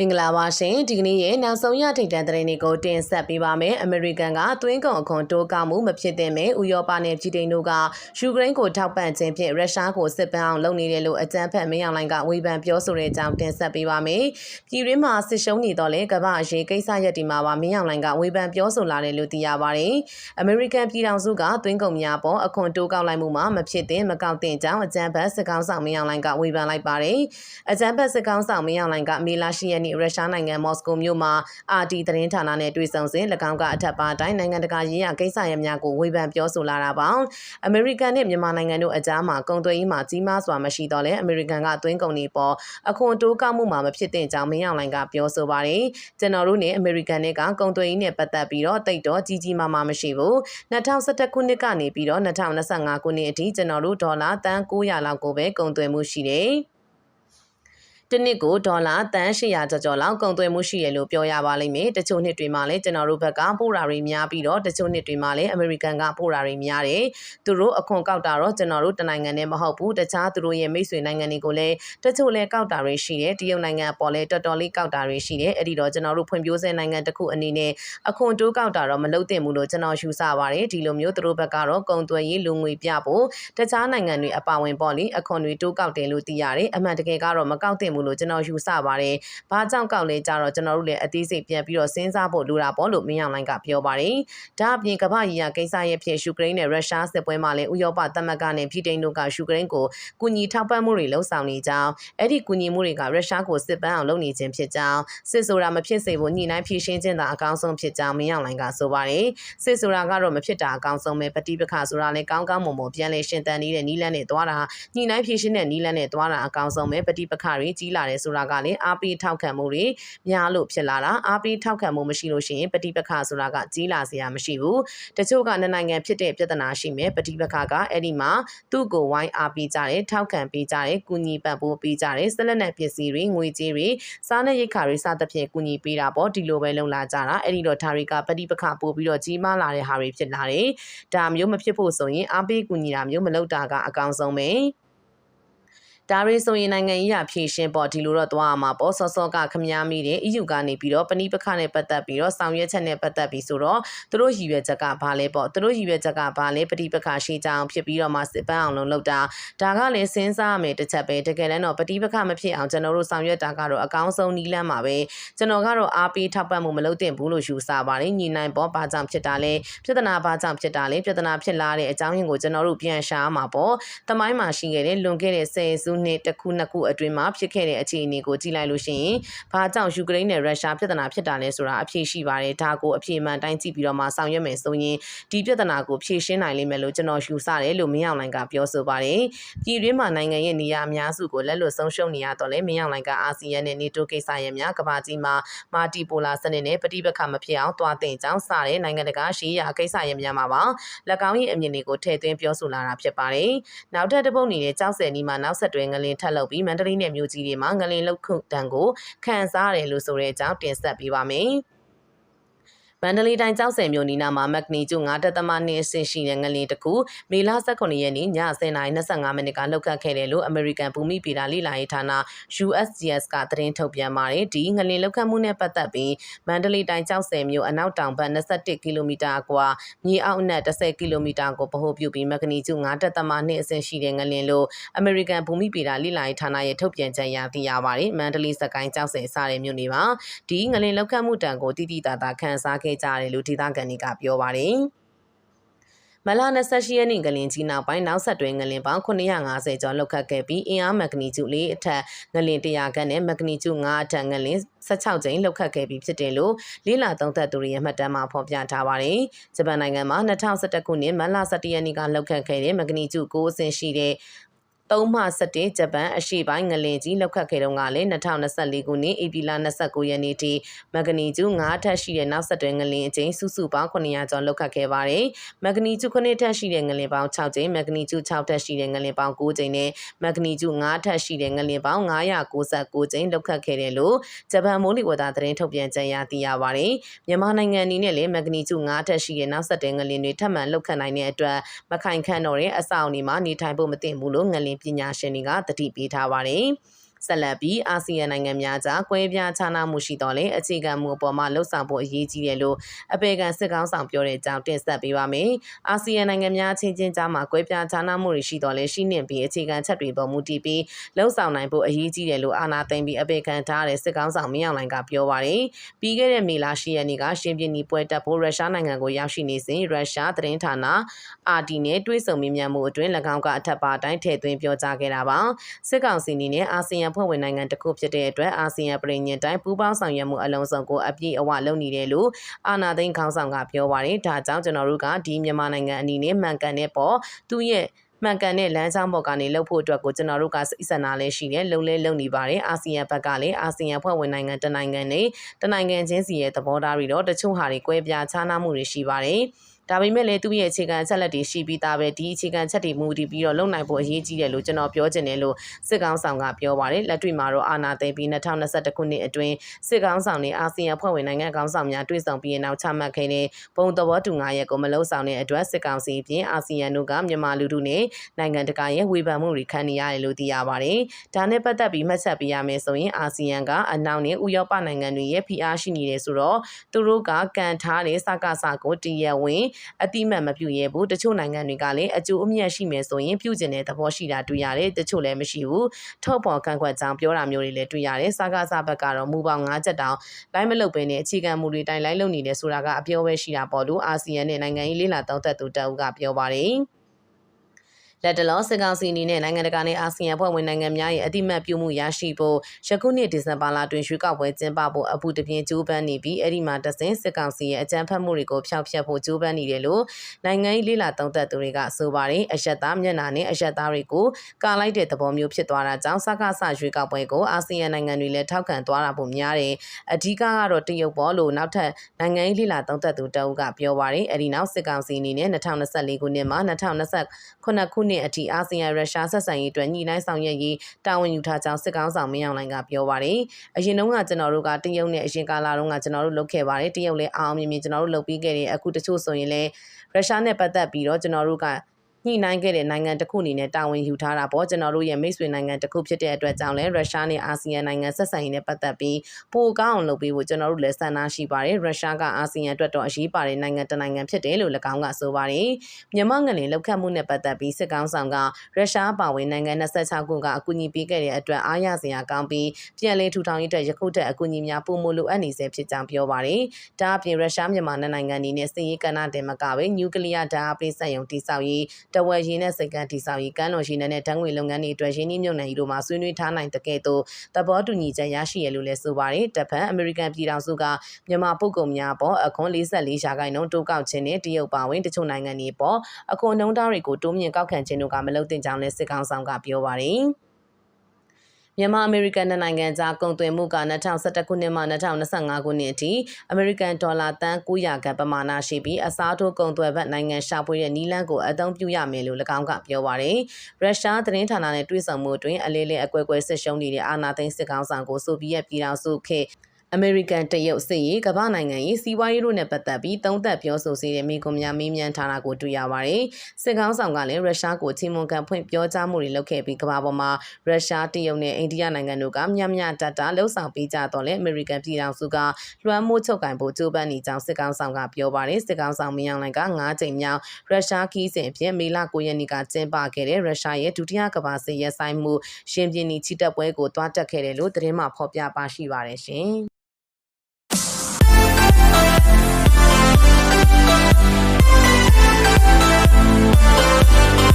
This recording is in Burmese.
မင်္ဂလာပါရှင်ဒီကနေ့ရဲ့နောက်ဆုံးရထိပ်တန်းသတင်းတွေကိုတင်ဆက်ပေးပါမယ်အမေရိကန်ကသွင်းကုန်အခွန်တိုးကောက်မှုမဖြစ်သင့်ပဲဥရောပနဲ့ပြည်တိန်တို့ကယူကရိန်းကိုထောက်ပံ့ခြင်းဖြင့်ရုရှားကိုစစ်ပန်းအောင်လုပ်နေတယ်လို့အကြံဖက်မင်းအောင်လိုင်ကဝေဖန်ပြောဆိုတဲ့အကြောင်းတင်ဆက်ပေးပါမယ်ပြည်တွင်းမှာစစ်ရှုံးနေတော့လေကမ္ဘာအရေးကိစ္စရပ်ဒီမှာပါမင်းအောင်လိုင်ကဝေဖန်ပြောဆိုလာတယ်လို့သိရပါတယ်အမေရိကန်ပြည်ထောင်စုကသွင်းကုန်များပေါ်အခွန်တိုးကောက်လိုက်မှုမှာမဖြစ်သင့်မကောက်သင့်ကြောင်းအကြံဖက်စစ်ကောင်ဆောင်မင်းအောင်လိုင်ကဝေဖန်လိုက်ပါတယ်အကြံဖက်စစ်ကောင်ဆောင်မင်းအောင်လိုင်ကမေလာရှိရက်နေ့ရုရှားနိုင်ငံမော်စကိုမြို့မှာအာတီသတင်းဌာနနဲ့တွေ့ဆုံစဉ်၎င်းကအထက်ပါတိုင်းနိုင်ငံတကာရေးရာကိစ္စရပ်များကိုဝေဖန်ပြောဆိုလာတာပါအမေရိကန်နဲ့မြန်မာနိုင်ငံတို့အကြားမှာကုန်သွယ်ရေးမှာကြီးမားစွာမရှိတော့လဲအမေရိကန်ကသွင်းကုန်တွေပေါ်အခွန်တိုးကောက်မှုမှာမဖြစ်သင့်ကြောင်းမင်းအောင်လိုင်ကပြောဆိုပါတယ်ကျွန်တော်တို့နဲ့အမေရိကန်နဲ့ကကုန်သွယ်ရေးနဲ့ပတ်သက်ပြီးတော့တိတ်တော့ကြီးကြီးမားမားမရှိဘူး2011ခုနှစ်ကနေပြီးတော့2025ခုနှစ်အထိကျွန်တော်တို့ဒေါ်လာတန်900လောက်ကိုပဲကုန်သွယ်မှုရှိတယ် တနစ်ကိုဒေါ်လာတန်800ကျော်ကျော်လောက်ကုန်သွယ်မှုရှိရလို့ပြောရပါလိမ့်မယ်။တချို့နှစ်တွေမှာလည်းကျွန်တော်တို့ဘက်ကပို့တာတွေများပြီးတော့တချို့နှစ်တွေမှာလည်းအမေရိကန်ကပို့တာတွေများတယ်။သူတို့အခွန်ကောက်တာတော့ကျွန်တော်တို့တနိုင်ငံနဲ့မဟုတ်ဘူး။တခြားသူတို့ရဲ့မိတ်ဆွေနိုင်ငံတွေကိုလည်းတချို့လည်းကောက်တာတွေရှိတယ်။တရုတ်နိုင်ငံအပေါ်လည်းတော်တော်လေးကောက်တာတွေရှိတယ်။အဲ့ဒီတော့ကျွန်တော်တို့ဖွံ့ဖြိုးဆဲနိုင်ငံတစ်ခုအနေနဲ့အခွန်တိုးကောက်တာတော့မလုပ်သင့်ဘူးလို့ကျွန်တော်ယူဆပါတယ်။ဒီလိုမျိုးသူတို့ဘက်ကတော့ကုန်သွယ်ရေးလူငွေပြဖို့တခြားနိုင်ငံတွေအပါဝင်ပေါ့လေအခွန်တွေတိုးကောက်တယ်လို့သိရတယ်။အမှန်တကယ်ကတော့မကောက်သင့်ဘူးလို့ကျွန်တော်ယူဆပါတယ်။ဘာကြောင့်ကောက်လဲကြတော့ကျွန်တော်တို့လည်းအသေးစိတ်ပြန်ပြီးတော့စဉ်းစားဖို့လိုတာပေါ့လို့မင်းအောင်လိုင်းကပြောပါတယ်။ဒါအပြင်ကမ္ဘာကြီးရာကိစ္စရဲ့ဖြစ်ယူကရိန်းနဲ့ရုရှားစစ်ပွဲမှာလည်းဥရောပသမဂ္ဂနဲ့ပြည်တိန်တို့ကယူကရိန်းကိုကူညီထောက်ပံ့မှုတွေလှုံ့ဆော်နေကြောင်းအဲ့ဒီကူညီမှုတွေကရုရှားကိုစစ်ပန်းအောင်လုပ်နေခြင်းဖြစ်ကြောင်းစစ်ဆိုတာမဖြစ်စေဖို့ညှိနှိုင်းဖြေရှင်းခြင်းသာအကောင်းဆုံးဖြစ်ကြောင်းမင်းအောင်လိုင်းကဆိုပါတယ်။စစ်ဆိုတာကတော့မဖြစ်တာအကောင်းဆုံးပဲပဋိပက္ခဆိုတာလည်းကောင်းကောင်းမွန်မွန်ပြန်လည်ရှင်သန်နေတဲ့နီးလန်းနဲ့သွားတာညှိနှိုင်းဖြေရှင်းတဲ့နီးလန်းနဲ့သွားတာအကောင်းဆုံးပဲပဋိပက္ခတွေကြီးလာတယ်ဆိုတာကလည်းအားပေးထောက်ခံမှုတွေများလို့ဖြစ်လာတာအားပေးထောက်ခံမှုမရှိလို့ရှိရင်ပဋိပက္ခဆိုတာကကြီးလာစရာမရှိဘူးတချို့ကနှစ်နိုင်ငံဖြစ်တဲ့ပြဿနာရှိမယ်ပဋိပက္ခကအဲ့ဒီမှာသူ့ကိုဝိုင်းအားပေးကြတယ်ထောက်ခံပေးကြတယ်ကူညီပံ့ပိုးပေးကြတယ်ဆက်လက်နဲ့ပစ္စည်းတွေငွေကြေးတွေစားနဲ့ရိတ်ခါတွေစသဖြင့်ကူညီပေးတာပေါ့ဒီလိုပဲလုံလာကြတာအဲ့ဒီတော့ဒါတွေကပဋိပက္ခပို့ပြီးတော့ကြီးမားလာတဲ့ဟာတွေဖြစ်လာတယ်ဒါမျိုးမဖြစ်ဖို့ဆိုရင်အားပေးကူညီတာမျိုးမလုပ်တာကအကောင်းဆုံးပဲ ဒါရီဆိုရင်နိုင်ငံရေးရဖြည့်ရှင်းပေါ့ဒီလိုတော့သွားရမှာပေါ့စောစောကခမားမိတဲ့ EU ကနေပြီးတော့ပဏိပခနဲ့ပတ်သက်ပြီးတော့ဆောင်ရွက်ချက်နဲ့ပတ်သက်ပြီးဆိုတော့သူတို့ရည်ရွယ်ချက်ကဘာလဲပေါ့သူတို့ရည်ရွယ်ချက်ကဘာလဲပဋိပခရှိကြအောင်ဖြစ်ပြီးတော့မှစစ်ပန်းအောင်လုံးလုပ်တာဒါကလည်းစဉ်းစားရမယ်တစ်ချက်ပဲတကယ်လည်းတော့ပဋိပခမဖြစ်အောင်ကျွန်တော်တို့ဆောင်ရွက်တာကတော့အကောင်းဆုံးနည်းလမ်းပါပဲကျွန်တော်ကတော့အားပေးထောက်ပံ့မှုမလုပ်သင့်ဘူးလို့ယူဆပါတယ်ညီနိုင်ပေါ့ဘာကြောင့်ဖြစ်တာလဲပြဿနာဘာကြောင့်ဖြစ်တာလဲပြဿနာဖြစ်လာတဲ့အကြောင်းရင်းကိုကျွန်တော်တို့ပြန်ရှာမှာပေါ့တမိုင်းမှာရှိခဲ့တဲ့လွန်ခဲ့တဲ့ဆယ်စုနှစ်တစ်ခုနှစ်ခုအတွင်းမှာဖြစ်ခဲ့တဲ့အခြေအနေကိုကြည့်လိုက်လို့ရှိရင်ဘာကြောင့်ယူကရိန်းနဲ့ရုရှားပြဿနာဖြစ်တာလဲဆိုတာအဖြေရှိပါတယ်ဒါကိုအဖြေမှန်တိုင်းကြည့်ပြီးတော့မှဆောင်ရွက်မယ်ဆိုရင်ဒီပြဿနာကိုဖြေရှင်းနိုင်လိမ့်မယ်လို့ကျွန်တော်ယူဆတယ်လို့မင်းအောင်လိုင်ကပြောဆိုပါတယ်ပြည်တွင်းမှာနိုင်ငံရဲ့နေရာအများစုကိုလက်လွတ်ဆုံးရှုံးနေရတော့လဲမင်းအောင်လိုင်ကအာဆီယံနဲ့နေတိုးကိစ္စရပ်များကမ္ဘာကြီးမှာမာတီပိုလာစနစ်နဲ့ပဋိပက္ခမဖြစ်အောင်တွားတင်ကြောင်းစတဲ့နိုင်ငံတကာရှေးရာကိစ္စရပ်များမှာပါ၎င်းရဲ့အမြင်တွေကိုထည့်သွင်းပြောဆိုလာတာဖြစ်ပါတယ်နောက်ထပ်တစ်ပုတ်နေတဲ့ကြောက်စဲနီမှာနောက်ဆက်တွဲငလင်ထက်လုပ်ပြီးမန္တလေးနဲ့မြို့ကြီးတွေမှာငလင်လောက်ခုတန်ကိုခံစားရတယ်လို့ဆိုတဲ့အကြောင်းတင်ဆက်ပေးပါမယ်။ မန္တလေးတိုင်းကျောက်ဆယ်မြို့နီနာမှာမက်ဂနီကျူ9.2အဆင့်ရှိတဲ့ငလျင်တစ်ခုမေလ18ရက်နေ့ည10:25မိနစ်ကလောက်ခတ်ခဲ့တယ်လို့ American ဘူမိဗေဒလေ့လာရေးဌာန USGS ကသတင်းထုတ်ပြန်ပါတယ်။ဒီငလျင်လောက်ခတ်မှုနဲ့ပတ်သက်ပြီးမန္တလေးတိုင်းကျောက်ဆယ်မြို့အနောက်တောင်ဘက်21ကီလိုမီတာကွာမြေအောက်နဲ့10ကီလိုမီတာကိုဗဟိုပြုပြီးမက်ဂနီကျူ9.2အဆင့်ရှိတဲ့ငလျင်လို့ American ဘူမိဗေဒလေ့လာရေးဌာနရဲ့ထုတ်ပြန်ချက်အရသိရပါတယ်။မန္တလေးစကိုင်းကျောက်ဆယ်စတဲ့မြို့နေပါဒီငလျင်လောက်ခတ်မှုတန်ကိုတိတိတသာခန်းစားခဲ့ခဲ့ကြတယ်လို့ဒေသခံတွေကပြောပါတယ်မလာ28ရက်နေ့ကလင်ကြီးနောက်ပိုင်းနောက်ဆက်တွဲငလင်ပေါင်း950ကျော်လောက်ခတ်ခဲ့ပြီးအင်အားမက်ဂနီကျူ၄အထက်ငလင်100ခန့်နဲ့မက်ဂနီကျူ5အထက်ငလင်16ကြိမ်လောက်ခတ်ခဲ့ပြီးဖြစ်တယ်လို့လေးလာသုံးသက်သူတွေရဲ့မှတ်တမ်းမှာဖော်ပြထားပါတယ်။ဂျပန်နိုင်ငံမှာ2011ခုနှစ်မတ်လ17ရက်နေ့ကလောက်ခတ်ခဲ့တဲ့မက်ဂနီကျူ9အဆင့်ရှိတဲ့ 3မှ17ဂျပန်အရှေ့ပိုင်းငလင်ကြီးလောက်ခတ်ခဲ့တုန်းကလည်း2024ခုနှစ်ဧပြီလ29ရက်နေ့ထိမဂနီကျူ9ထပ်ရှိတဲ့နောက်ဆက်တွဲငလင်အကျိန်စုစုပေါင်း900ကျော်လောက်ခတ်ခဲ့ပါတယ်။မဂနီကျူ9ထပ်ရှိတဲ့ငလင်ပေါင်း6ကျိန်မဂနီကျူ6ထပ်ရှိတဲ့ငလင်ပေါင်း9ကျိန်နဲ့မဂနီကျူ9ထပ်ရှိတဲ့ငလင်ပေါင်း999ကျိန်လောက်ခတ်ခဲ့တယ်လို့ဂျပန်မိုးလေဝသသတင်းထုတ်ပြန်ကြေညာသိရပါတယ်။မြန်မာနိုင်ငံအနေနဲ့လည်းမဂနီကျူ9ထပ်ရှိတဲ့နောက်ဆက်တွဲငလင်တွေထပ်မံလောက်ခတ်နိုင်တဲ့အတွက်မခိုင်ခန့်တော့တဲ့အဆောက်အဦမှာနေထိုင်ဖို့မသင့်ဘူးလို့ငလင်ပညာရှင်တွေကတတိပေးထားပါတယ်။ ဆက်လက်ပြီးအာဆီယံနိုင်ငံများကြားကွဲပြားခြားနားမှုရှိတော်လဲအခြေခံမှုအပေါ်မှာလှုပ်ဆောင်ဖို့အရေးကြီးတယ်လို့အပေကန်စစ်ကောင်းဆောင်ပြောတဲ့အကြောင်းတင်ဆက်ပေးပါမယ်။အာဆီယံနိုင်ငံများချင်းချင်းကြားမှာကွဲပြားခြားနားမှုတွေရှိတော်လဲရှိနေပြီးအခြေခံချက်တွေပေါ်မူတည်ပြီးလှုပ်ဆောင်နိုင်ဖို့အရေးကြီးတယ်လို့အာနာသိမ့်ပြီးအပေကန်ထားတဲ့စစ်ကောင်းဆောင်မင်းအောင်လှိုင်ကပြောပါတယ်။ပြီးခဲ့တဲ့မေလ10ရက်နေ့ကရှင်ပြည်နီပွဲတက်ဖို့ရုရှားနိုင်ငံကိုရောက်ရှိနေစဉ်ရုရှားသတင်းဌာန RT နဲ့တွဲဆုံမြင်မြန်မှုအတွင်း၎င်းကအထက်ပါအတိုင်းထည့်သွင်းပြောကြားခဲ့တာပါစစ်ကောင်စီအနေနဲ့အာဆီယံဖွဲ့ဝင်နိုင်ငံတစ်ခုဖြစ်တဲ့အတွက်အာဆီယံပြည်ညင်တိုင်းပူးပေါင်းဆောင်ရွက်မှုအလုံးစုံကိုအပြည့်အဝလုပ်နေတယ်လို့အာနာသိန်းခေါင်းဆောင်ကပြောပါတယ်ဒါကြောင့်ကျွန်တော်တို့ကဒီမြန်မာနိုင်ငံအနေနဲ့မှန်ကန်တဲ့ပေါ်သူ့ရဲ့မှန်ကန်တဲ့လမ်းကြောင်းပေါ်ကနေလှုပ်ဖို့အတွက်ကိုကျွန်တော်တို့ကစိတ်ဆန္ဒလည်းရှိတယ်လုံလဲလုံနေပါတယ်အာဆီယံဘက်ကလည်းအာဆီယံဖွဲ့ဝင်နိုင်ငံတနိုင်ငံနဲ့တနိုင်ငံချင်းစီရဲ့သဘောထားတွေတော့တချို့ဟာတွေကွဲပြားခြားနားမှုတွေရှိပါတယ် ဒါပေမဲ့လည်းသူ့ရဲ့အခြေခံအချက်လက်တွေရှိပြီးသားပဲဒီအခြေခံချက်တွေမူတည်ပြီးတော့လုံနိုင်ဖို့အရေးကြီးတယ်လို့ကျွန်တော်ပြောချင်တယ်လို့စစ်ကောင်ဆောင်ကပြောပါတယ်လက်တွေ့မှာတော့အာနာသိမ့်ပြီး2021ခုနှစ်အတွင်းစစ်ကောင်ဆောင်နဲ့အာဆီယံဖွဲ့ဝင်နိုင်ငံကောင်ဆောင်များတွေ့ဆုံပြီးနောက်ချမှတ်ခဲ့တဲ့ဘုံသဘောတူငါရက်ကိုမလုံဆောင်တဲ့အတွက်စစ်ကောင်စီပြင်အာဆီယံတို့ကမြန်မာလူထုနဲ့နိုင်ငံတကာရဲ့ဝေဖန်မှုတွေခံနေရတယ်လို့သိရပါတယ်ဒါနဲ့ပတ်သက်ပြီးမှတ်ချက်ပေးရမယ်ဆိုရင်အာဆီယံကအနောက်နဲ့ဥရောပနိုင်ငံတွေရဲ့ဖိအားရှိနေတယ်ဆိုတော့သူတို့ကကန်ထားတဲ့စကားစကိုတရဝင်အတိမတ်မပြုရဲဘူးတချို့နိုင်ငံတွေကလည်းအကျိုးအမြတ်ရှိမယ်ဆိုရင်ပြုကျင်တဲ့သဘောရှိတာတွေ့ရတယ်တချို့လည်းမရှိဘူးထုတ်ပေါ်ကန့်ကွက်ကြောင်းပြောတာမျိုးတွေလည်းတွေ့ရတယ်စကားစဘက်ကတော့မူပေါင်း၅ချက်တောင်လိုက်မလုပ်ဘဲနဲ့အခြေခံမူတွေတိုင်းလိုက်လုပ်နေတယ်ဆိုတာကအပြောပဲရှိတာပေါ့လို့အာဆီယံနဲ့နိုင်ငံရေးလေးလာတောင်းတက်သူတအုပ်ကပြောပါတယ် လက်တလောစစ်ကောင်စီအနေနဲ့နိုင်ငံတကာနဲ့အာဆီယံဖွဲ့ဝင်နိုင်ငံများရဲ့အတိမတ်ပြုမှုရရှိဖို့ယခုနှစ်ဒီဇင်ဘာလတွင်ရွေးကောက်ပွဲကျင်းပဖို့အပူတပြင်းကြိုးပမ်းနေပြီးအဲ့ဒီမှာတဆင်စစ်ကောင်စီရဲ့အကြမ်းဖက်မှုတွေကိုဖျောက်ဖျက်ဖို့ကြိုးပမ်းနေတယ်လို့နိုင်ငံရေးလေးလာသုံးသပ်သူတွေကဆိုပါတယ်အရက်သားမျက်နှာနဲ့အရက်သားတွေကိုကာလိုက်တဲ့သဘောမျိုးဖြစ်သွားတာကြောင့်စကားဆရွေးကောက်ပွဲကိုအာဆီယံနိုင်ငံတွေလည်းထောက်ခံသွားတာပုံများတယ်အဓိကကတော့တရုတ်ပေါ်လို့နောက်ထပ်နိုင်ငံရေးလေးလာသုံးသပ်သူတအုပ်ကပြောပါတယ်အဲ့ဒီနောက်စစ်ကောင်စီအနေနဲ့2024ခုနှစ်မှာ2029ခုနှစ်အထိအာဆီယံရုရှားဆက်ဆံရေးအတွက်ညှိနှိုင်းဆောင်ရွက်ရေးတာဝန်ယူထားကြောင်းစစ်ကောင်ဆောင်မင်းအောင်လှိုင်ကပြောပါတယ်။အရင်တုန်းကကျွန်တော်တို့ကတရုတ်နဲ့အရင်ကာလတုန်းကကျွန်တော်တို့လုပ်ခဲ့ပါတယ်။တရုတ်လည်းအောင်မြင်မြင်ကျွန်တော်တို့လုပ်ပြီးခဲ့တယ်။အခုတချို့ဆိုရင်လည်းရုရှားနဲ့ပတ်သက်ပြီးတော့ကျွန်တော်တို့က ညှိနှိုင်းခဲ့တဲ့နိုင်ငံတစ်ခုအနေနဲ့တာဝန်ယူထားတာပေါ့ကျွန်တော်တို့ရဲ့မိတ်ဆွေနိုင်ငံတစ်ခုဖြစ်တဲ့အတွက်ကြောင့်လည်းရုရှားနဲ့အာဆီယံနိုင်ငံဆက်ဆံရေးနဲ့ပတ်သက်ပြီးပိုကောင်းအောင်လုပ်ပေးဖို့ကျွန်တော်တို့လည်းဆန္ဒရှိပါတယ်ရုရှားကအာဆီယံအတွက်တော့အရေးပါတဲ့နိုင်ငံတစ်နိုင်ငံဖြစ်တယ်လို့၎င်းကဆိုပါတယ်မြန်မာငလင်လောက်ခတ်မှုနဲ့ပတ်သက်ပြီးစစ်ကောင်ဆောင်ကရုရှားပါဝင်နိုင်ငံ26ခုကအကူအညီပေးခဲ့တဲ့အတွက်အားရစရာကောင်းပြီးပြန်လည်ထူထောင်ရေးအတွက်ယခုတည်းအကူအညီများပုံမလိုအပ်နေစေဖြစ်ကြောင်းပြောပါတယ်ဒါအပြင်ရုရှားမြန်မာနိုင်ငံအနေနဲ့စစ်ရေးကဏ္ဍတင်မကပဲနျူကလ িয়ার ဓာတ်အားပေးစက်ရုံတည်ဆောက်ရေးတဝက်ရင်းနဲ့စိတ်ကန်းတည်ဆောက်ရေးကမ်းလွန်ရှိနေတဲ့တန်းငွေလုပ်ငန်းတွေအတွက်ရင်းနှီးမြှုပ်နှံရေးတို့မှာဆွေးနွေးထားနိုင်တဲ့ကဲ့သို့သဘောတူညီချက်ရရှိရလို့လည်းဆိုပါတယ်။တပတ်အမေရိကန်ပြည်ထောင်စုကမြန်မာပုဂ္ဂိုလ်များပေါ်အခွန်44ရာခိုင်နှုန်းတိုးကောက်ခြင်းနဲ့တရုတ်ပါဝင်တချို့နိုင်ငံတွေပေါ်အခွန်နှုန်းထားတွေကိုတိုးမြင့်ကောက်ခံခြင်းတို့ကမလုပ်သင့်ကြောင်းလည်းစစ်ကောင်ဆောင်ကပြောပါတယ်။ မြန်မာအမေရိကန်နိုင်ငံကြားကုန်သွယ်မှုက2011ခုနှစ်မှ2025ခုနှစ်အထိအမေရိကန်ဒေါ်လာတန်900ခန့်ပမာဏရှိပြီးအစားထိုးကုန်သွယ်ဘက်နိုင်ငံရှာဖွေတဲ့နီးလန်းကိုအသုံးပြုရမယ်လို့၎င်းကပြောပါရယ်ရုရှားသတင်းဌာနနဲ့တွေ့ဆုံမှုတွင်အလေးလေးအကွဲကွဲဆက်ရှုံးနေတဲ့အာဏာသိမ်းစစ်ကောင်ဆောင်ကိုဆိုဗီယက်ပြည်ထောင်စုခေတ် အမေရိကန်တရုတ်စစ်ရေးကမ္ဘာနိုင်ငံရေးစီးပွားရေးတို့နဲ့ပတ်သက်ပြီးသုံးသပ်ပြောဆိုစေတဲ့မိကွန်များမေးမြန်းထားတာကိုတွေ့ရပါတယ်။စစ်ကောင်းဆောင်ကလည်းရုရှားကိုချင်းမွန်ကန်ဖွင့်ပြောကြားမှုတွေလုပ်ခဲ့ပြီးကမ္ဘာပေါ်မှာရုရှားတရုတ်နဲ့အိန္ဒိယနိုင်ငံတို့ကမြမြတတလှုပ်ဆောင်ပေးကြတော့လေအမေရိကန်ပြည်ထောင်စုကလွှမ်းမိုးချုပ်ကင်ဖို့ကြိုးပမ်းနေကြောင်းစစ်ကောင်းဆောင်ကပြောပါတယ်။စစ်ကောင်းဆောင်မင်းအောင်လှိုင်က9ချိန်မြောက်ရုရှားခီးစဉ်အဖြစ်မေလ9ရက်နေ့ကကျင်းပခဲ့တဲ့ရုရှားရဲ့ဒုတိယကမ္ဘာစစ်ရဲဆိုင်မှုရှင်ပြင်းနီချီတက်ပွဲကိုတွားတက်ခဲ့တယ်လို့သတင်းမှဖော်ပြပါရှိပါတယ်ရှင်။ Música